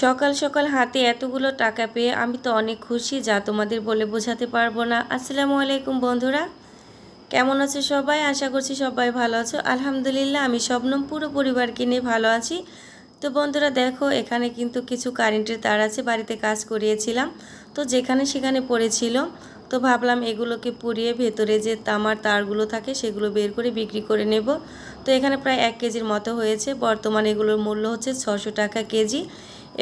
সকাল সকাল হাতে এতগুলো টাকা পেয়ে আমি তো অনেক খুশি, যা তোমাদের বলে বোঝাতে পারব না। আসসালামু আলাইকুম বন্ধুরা, কেমন আছো সবাই? আশা করছি সবাই ভালো আছো। আলহামদুলিল্লাহ, আমি শবনম পুরো পরিবারকে নিয়ে ভালো আছি। তো বন্ধুরা, দেখো, এখানে কিন্তু কিছু কারেন্টের তার আছে, বাড়িতে কাজ করিয়েছিলাম। তো যেখানে সেখানে পড়েছিল। তো ভাবলাম এগুলোকে পুড়িয়ে ভেতরে যে তামার তারগুলো থাকে, সেগুলো বের করে বিক্রি করে নেব। তো এখানে প্রায় এক কেজির মতো হয়েছে। বর্তমানে এগুলোর মূল্য হচ্ছে ছশো টাকা কেজি।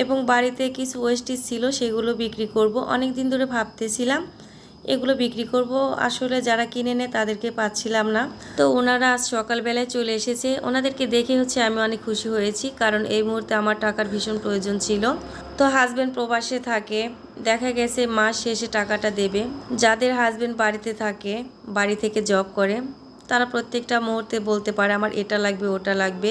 এবং বাড়িতে কিছু ওয়েস্টেজ ছিল, সেগুলো বিক্রি করব। অনেক দিন ধরে ভাবতেছিলাম, এগুলো বিক্রি করব। আসলে যারা কিনে নেয় তাদেরকে পাচ্ছিলাম না। তো ওনারা আজ সকালবেলায় চলে এসেছে। ওনাদেরকে দেখে হচ্ছে আমি অনেক খুশি হয়েছি, কারণ এই মুহূর্তে আমার টাকার ভীষণ প্রয়োজন ছিল। তো হাজব্যান্ড প্রবাসে থাকে, দেখা গেছে মাস শেষে টাকাটা দেবে। যাদের হাজব্যান্ড বাড়িতে থাকে, বাড়ি থেকে জব করে, তারা প্রত্যেকটা মুহূর্তে বলতে পারে, আমার এটা লাগবে, ওটা লাগবে।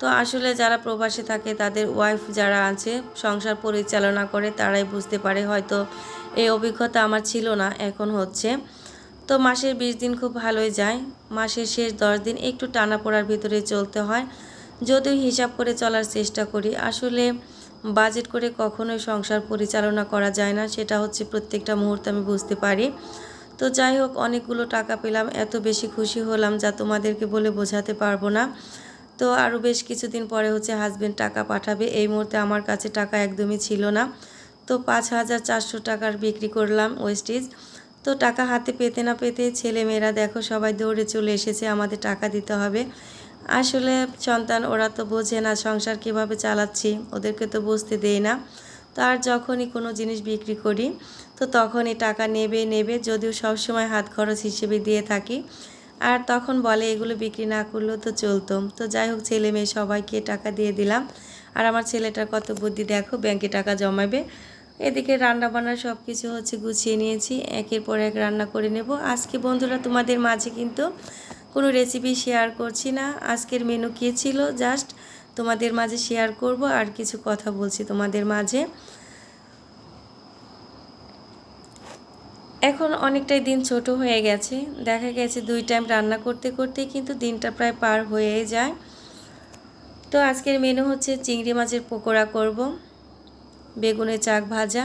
তো আসলে যারা প্রবাসে থাকে, তাদের ওয়াইফ যারা আছে, সংসার পরিচালনা করে, তারাই বুঝতে পারে হয়তো এই অভিজ্ঞতা আমার ছিল না, এখন হচ্ছে। তো মাসের বিশ দিন খুব ভালোই যায়। মাসের শেষ দশ দিন একটু টানা পড়ার ভিতরে চলতে হয়। যদিও হিসাব করে চলার চেষ্টা করি, আসলে বাজেট করে কখনোই সংসার পরিচালনা করা যায় না, সেটা হচ্ছে প্রত্যেকটা মুহূর্তে আমি বুঝতে পারি। তো যাই হোক, অনেকগুলো টাকা পেলাম, এত বেশি খুশি হলাম যা তোমাদেরকে বলে বোঝাতে পারব না। তো আরও বেশ কিছুদিন পরে হচ্ছে হাজব্যান্ড টাকা পাঠাবে। এই মুহূর্তে আমার কাছে টাকা একদমই ছিল না। তো পাঁচ হাজার চারশো টাকার বিক্রি করলাম ওয়েস্টিজ তো টাকা হাতে পেতে না পেতে ছেলে মেয়েরা দেখো সবাই দৌড়ে চলে এসেছে, আমাদের টাকা দিতে হবে। আসলে সন্তান, ওরা তো বোঝে না সংসার কীভাবে চালাচ্ছি, ওদেরকে তো বুঝতে দেই না। তো আর যখনই কোনো জিনিস বিক্রি করি, তো তখনই টাকা নেবে নেবে, যদিও সবসময় হাত খরচ হিসেবে দিয়ে থাকি। আর তখন বলে, এগুলো বিক্রি না করলেও তো চলতো। তো যাই হোক, ছেলে মেয়ে সবাইকে টাকা দিয়ে দিলাম। আর আমার ছেলেটার কত বুদ্ধি দেখো, ব্যাংকে টাকা জমাবে। এদিকে রান্না বান্না সব কিছু হচ্ছে গুছিয়ে নিয়েছি। একের পর এক রান্না করে নেব। আজকে বন্ধুরা, তোমাদের মাঝে কিন্তু কোনো রেসিপি শেয়ার করছি না। আজকের মেনু কী ছিল? জাস্ট তোমাদের মাঝে শেয়ার করব আর কিছু কথা বলছি তোমাদের মাঝে। এখন অনেকটাই দিন ছোট হয়ে গেছে। দেখা গেছে দুই টাইম রান্না করতে করতে কিন্তু দিনটা প্রায় পার হয়ে যায়। তো আজকের মেনু হচ্ছে চিংড়ি মাছের পকোড়া করব, বেগুনের চাক ভাজা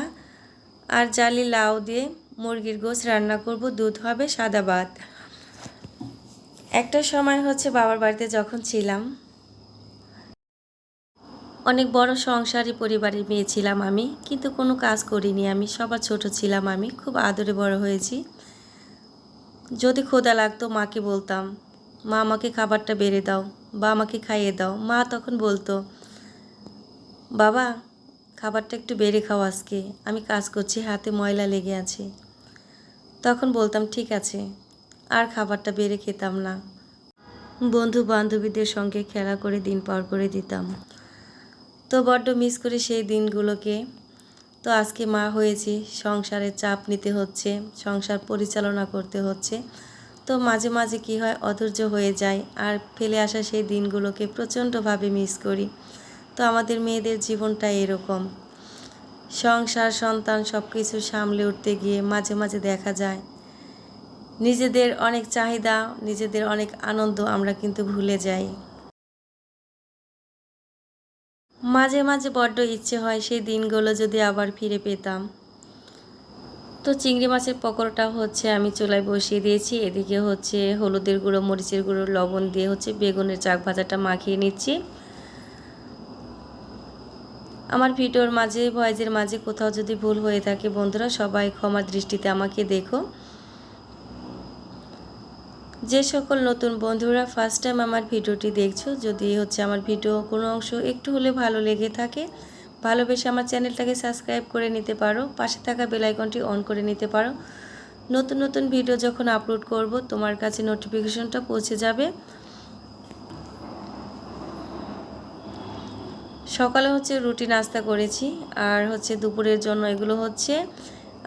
আর জালি লাউ দিয়ে মুরগির গোশ রান্না করব। দুধ হবে সাদা ভাত। একটা সময় হচ্ছে বাবার বাড়িতে যখন ছিলাম অনেক বড় সংসারী পরিবারের মেয়ে ছিলাম আমি, কিন্তু কোনো কাজ করিনি আমি। সবার ছোট ছিলাম আমি, খুব আদরে বড় হয়েছি। যদি খোদা লাগতো, মাকে বলতাম, মা, আমাকে খাবারটা বেড়ে দাও, বা আমাকে খাইয়ে দাও। মা তখন বলতো, বাবা, খাবারটা একটু বেড়ে খাও আজকে, আমি কাজ করছি, হাতে ময়লা লেগে আছে। তখন বলতাম, ঠিক আছে। আর খাবারটা বেড়ে খেতাম না। বন্ধু বান্ধবীদের সঙ্গে খেলা করে দিন পার করে দিতাম। তো বড্ড মিস করি সেই দিনগুলোকে। তো আজকে মা হয়েছি সংসারের চাপ নিতে হচ্ছে, সংসার পরিচালনা করতে হচ্ছে। তো মাঝে মাঝে কি হয়, অধৈর্য হয়ে যায়, আর ফেলে আসা সেই দিনগুলোকে প্রচণ্ডভাবে মিস করি। তো আমাদের মেয়েদের জীবনটা এরকম। সংসার, সন্তান সব কিছু সামলে উঠতে গিয়ে মাঝে মাঝে দেখা যায়, নিজেদের অনেক চাহিদা, নিজেদের অনেক আনন্দ আমরা কিন্তু ভুলে যাই। মাঝে মাঝে বড্ড ইচ্ছে হয় সেই দিনগুলো যদি আবার ফিরে পেতাম। তো চিংড়ি মাছের পকোড়াটা হচ্ছে আমি চুলায় বসিয়ে দিয়েছি, এদিকে হচ্ছে হলুদের গুঁড়ো, মরিচের গুঁড়ো, লবণ দিয়ে হচ্ছে বেগুনের চাক ভাজাটা মাখিয়ে নিচ্ছি। আমার ভিডিওর মাঝে ভয়েজের মাঝে কোথাও যদি ভুল হয়ে থাকে বন্ধুরা, সবাই ক্ষমার দৃষ্টিতে আমাকে দেখো। যে সকল নতুন বন্ধুরা ফার্স্ট টাইম আমার ভিডিওটি দেখছ, যদি হচ্ছে আমার ভিডিও কোনো অংশ একটু হলে ভালো লেগে থাকে, ভালোবেসে আমার চ্যানেলটাকে সাবস্ক্রাইব করে নিতে পারো, পাশে থাকা বেলাইকনটি অন করে নিতে পারো। নতুন নতুন ভিডিও যখন আপলোড করব, তোমার কাছে নোটিফিকেশনটা পৌঁছে যাবে। সকালে হচ্ছে রুটি নাস্তা করেছি, আর হচ্ছে দুপুরের জন্য এগুলো হচ্ছে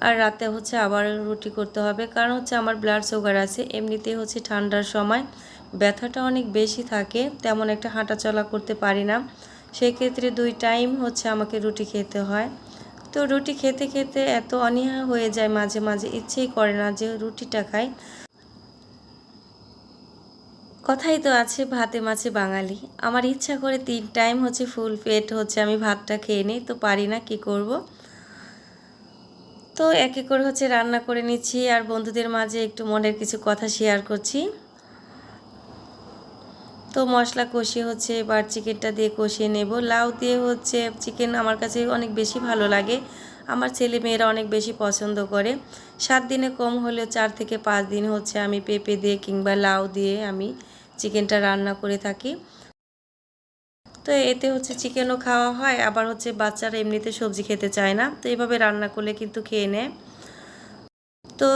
আর রাতে হচ্ছে আবার রুটি করতে হবে। কারণ হচ্ছে আমার ব্লাড সুগার আছে, এমনিতেই হচ্ছে ঠান্ডার সময় ব্যথাটা অনেক বেশি থাকে, তেমন একটা হাঁটা চলা করতে পারি না। সেই ক্ষেত্রে দুই টাইম হচ্ছে আমাকে রুটি খেতে হয়। তো রুটি খেতে খেতে এত অনীহা হয়ে যায়, মাঝে মাঝে ইচ্ছেই করে না যে রুটিটা খাই। কথাই তো আছে ভাতে মাছে বাঙালি। আমার ইচ্ছা করে তিন টাইম হচ্ছে ফুল পেট হচ্ছে আমি ভাতটা খেয়ে নিই, তো পারি না, কি করব? তো এক এক করে হচ্ছে রান্না করে নিচ্ছি আর বন্ধুদের মাঝে একটু মনের কিছু কথা শেয়ার করছি। তো মশলা কষিয়ে হচ্ছে এবার চিকেনটা দিয়ে কষিয়ে নেব। লাউ দিয়ে হচ্ছে চিকেন আমার কাছে অনেক বেশি ভালো লাগে। আমার ছেলে মেয়েরা অনেক বেশি পছন্দ করে। সাত দিনে কম হলেও চার থেকে পাঁচ দিন হচ্ছে আমি পেঁপে দিয়ে কিংবা লাউ দিয়ে আমি চিকেনটা রান্না করে থাকি। তো এতে হচ্ছে চিকেনও খাওয়া হয়, আবার হচ্ছে বাচ্চারা এমনিতে সবজি খেতে চায় না। তো এইভাবে রান্না করলে কিন্তু খেয়ে নেয়। তো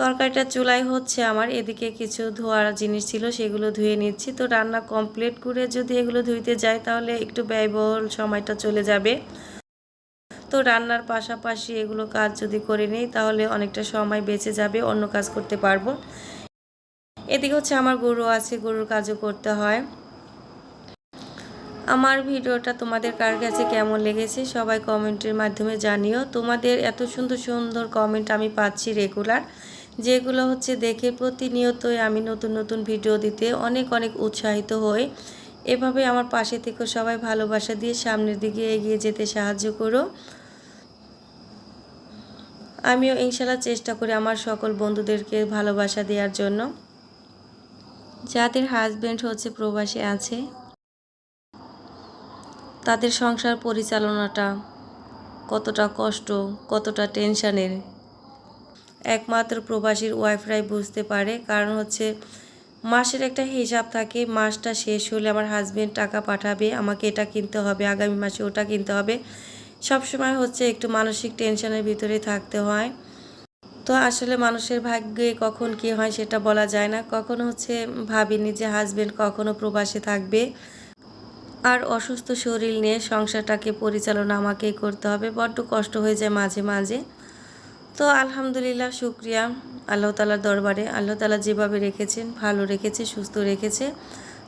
তরকারিটা চুলাই হচ্ছে আমার, এদিকে কিছু ধোয়ার জিনিস ছিল সেগুলো ধুয়ে নিচ্ছি। তো রান্না কমপ্লিট করে যদি এগুলো ধুইতে যাই তাহলে একটু ব্যয়বহুল সময়টা চলে যাবে। তো রান্নার পাশাপাশি এগুলো কাজ যদি করে নিই তাহলে অনেকটা সময় বেঁচে যাবে, অন্য কাজ করতে পারব। এদিকে হচ্ছে আমার গরু আছে, গরুর কাজও করতে হয়। আমার ভিডিওটা তোমাদের কার কাছে কেমন লেগেছে সবাই কমেন্টের মাধ্যমে জানিও। তোমাদের এত সুন্দর সুন্দর কমেন্ট আমি পাচ্ছি রেগুলার যেগুলো হচ্ছে দেখে প্রতিনিয়তই আমি নতুন নতুন ভিডিও দিতে অনেক অনেক উৎসাহিত হই। এভাবে আমার পাশে থেকে সবাই ভালোবাসা দিয়ে সামনের দিকে এগিয়ে যেতে সাহায্য করো। আমিও ইনশাল্লাহ চেষ্টা করি আমার সকল বন্ধুদেরকে ভালোবাসা দেওয়ার জন্য। যাদের হাজব্যান্ড হচ্ছে প্রবাসী আছে তাদের সংসার পরিচালনাটা কতটা কষ্ট, কতটা টেনশানের। একমাত্র প্রবাসীর ওয়াইফরাই বুঝতে পারে, কারণ হচ্ছে মাসের একটা হিসাব থাকে, মাসটা শেষ হলে আমার হাজব্যান্ড টাকা পাঠাবে, আমাকে এটা কিনতে হবে, আগামী মাসে ওটা কিনতে হবে। সব সময় হচ্ছে একটু মানসিক টেনশনের ভিতরে থাকতে হয়। তো আসলে মানুষের ভাগ্যে কখন কি হয় সেটা বলা যায় না। কখনো হচ্ছে ভাবিনি যে হাজবেন্ড কখনো প্রবাসে থাকবে। আর অসুস্থ শরীর নিয়ে সংসারটাকে পরিচালনা আমাকেই করতে হবে। বড্ড কষ্ট হয়ে যায় মাঝে মাঝে। তো আলহামদুলিল্লাহ, শুক্রিয়া আল্লাহ তালার দরবারে। আল্লাহ তালা যেভাবে রেখেছেন, ভালো রেখেছে, সুস্থ রেখেছে।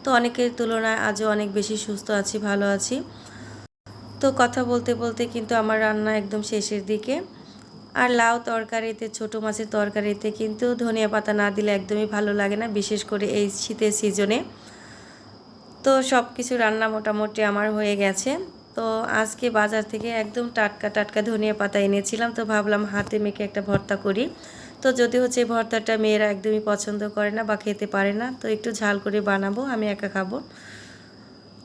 তো অনেকের তুলনায় আজও অনেক বেশি সুস্থ আছি, ভালো আছি। তো কথা বলতে বলতে কিন্তু আমার রান্না একদম শেষের দিকে। আর লাউ তরকারিতে, ছোটো মাছের তরকারিতে কিন্তু ধনিয়া পাতা না দিলে একদমই ভালো লাগে না, বিশেষ করে এই শীতের সিজনে। তো সব কিছু রান্না মোটামুটি আমার হয়ে গেছে। তো আজকে বাজার থেকে একদম টাটকা টাটকা ধনিয়া পাতা এনেছিলাম, তো ভাবলাম হাতে মেখে একটা ভর্তা করি। তো যদি হচ্ছে এই ভর্তাটা মেয়েরা একদমই পছন্দ করে না বা খেতে পারে না, তো একটু ঝাল করে বানাবো, আমি একা খাব।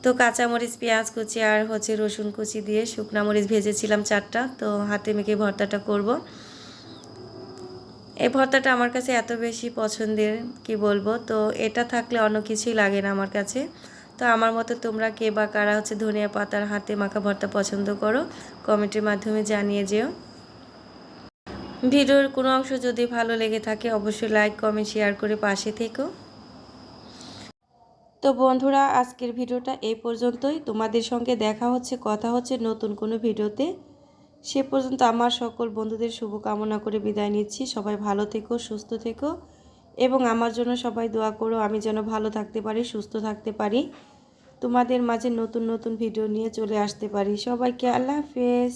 তো কাঁচামরিচ, পেঁয়াজ কুচি আর হচ্ছে রসুন কুচি দিয়ে শুকনা মরিচ ভেজেছিলাম চারটা, তো হাতে মেখে ভর্তাটা করব। এই ভর্তাটা আমার কাছে এত বেশি পছন্দের, কি বলব? তো এটা থাকলে অন্য কিছুই লাগে না আমার কাছে। তো আমার মতো তোমরা কে বা কারা হচ্ছে ধনিয়া পাতার হাতে মাখা ভর্তা পছন্দ করো, কমেন্টের মাধ্যমে জানিয়ে যেও। ভিডিওর কোনো অংশ যদি ভালো লেগে থাকে, অবশ্যই লাইক, কমেন্ট, শেয়ার করে পাশে থেকো। তো বন্ধুরা, আজকের ভিডিওটা এই পর্যন্তই। তোমাদের সঙ্গে দেখা হচ্ছে, কথা হচ্ছে নতুন কোনো ভিডিওতে। সে পর্যন্ত আমার সকল বন্ধুদের শুভকামনা করে বিদায় নিচ্ছি। সবাই ভালো থেকো, সুস্থ থেকো। এবং আমার জন্য সবাই দোয়া করো, আমি যেন ভালো থাকতে পারি, সুস্থ থাকতে পারি। তোমাদের মাঝে নতুন নতুন ভিডিও নিয়ে চলে আসতে পারি। সবাইকে আল্লাহ হাফেজ।